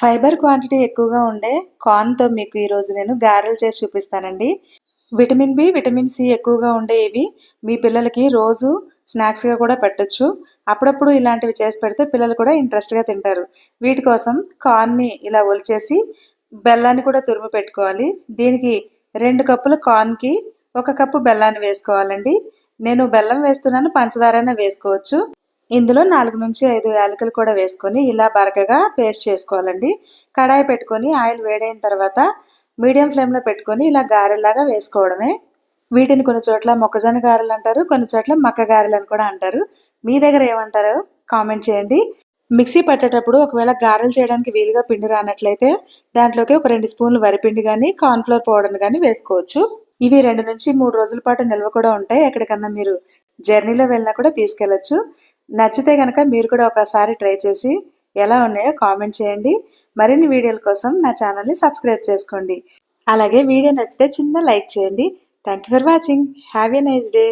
Fibre quantity ఎక్కువగా ఉండే కార్న్తో మీకు ఈరోజు నేను గారెలు చేసి చూపిస్తానండి. విటమిన్ బి విటమిన్ సి ఎక్కువగా ఉండే ఇవి మీ పిల్లలకి రోజు స్నాక్స్గా కూడా పెట్టొచ్చు. అప్పుడప్పుడు ఇలాంటివి చేసి పెడితే పిల్లలు కూడా ఇంట్రెస్ట్గా తింటారు. వీటి కోసం కార్న్ని ఇలా ఒలిచేసి బెల్లాన్ని కూడా తురుము పెట్టుకోవాలి. దీనికి రెండు కప్పుల కార్న్కి ఒక కప్పు బెల్లాన్ని వేసుకోవాలండి. నేను బెల్లం వేస్తున్నాను పంచదారైనా వేసుకోవచ్చు. ఇందులో నాలుగు నుంచి ఐదు యాలకులు కూడా వేసుకొని ఇలా బరకగా పేస్ట్ చేసుకోవాలండి. కడాయి పెట్టుకొని ఆయిల్ వేడైన తర్వాత మీడియం ఫ్లేమ్లో పెట్టుకొని ఇలా గారెలాగా వేసుకోవడమే. వీటిని కొన్ని చోట్ల మొక్కజొన్న గారెలు అంటారు కొన్ని చోట్ల మక్క గారెలు అని కూడా అంటారు. మీ దగ్గర ఏమంటారో కామెంట్ చేయండి. మిక్సీ పట్టేటప్పుడు ఒకవేళ గారెలు చేయడానికి వీలుగా పిండి రానట్లయితే దాంట్లోకి ఒక రెండు స్పూన్లు వరిపిండి కానీ కార్న్ఫ్లోర్ పౌడర్ని కానీ వేసుకోవచ్చు. ఇవి రెండు నుంచి మూడు రోజుల పాటు నిల్వ కూడా ఉంటాయి. ఎక్కడికన్నా మీరు జర్నీలో వెళ్ళినా కూడా తీసుకెళ్ళొచ్చు నచ్చితే కనుక మీరు కూడా ఒకసారి ట్రై చేసి ఎలా ఉన్నాయో కామెంట్ చేయండి. మరిన్ని వీడియోల కోసం నా ఛానల్ని సబ్స్క్రైబ్ చేసుకోండి. అలాగే వీడియో నచ్చితే చిన్న లైక్ చేయండి. Thank you for watching have a nice day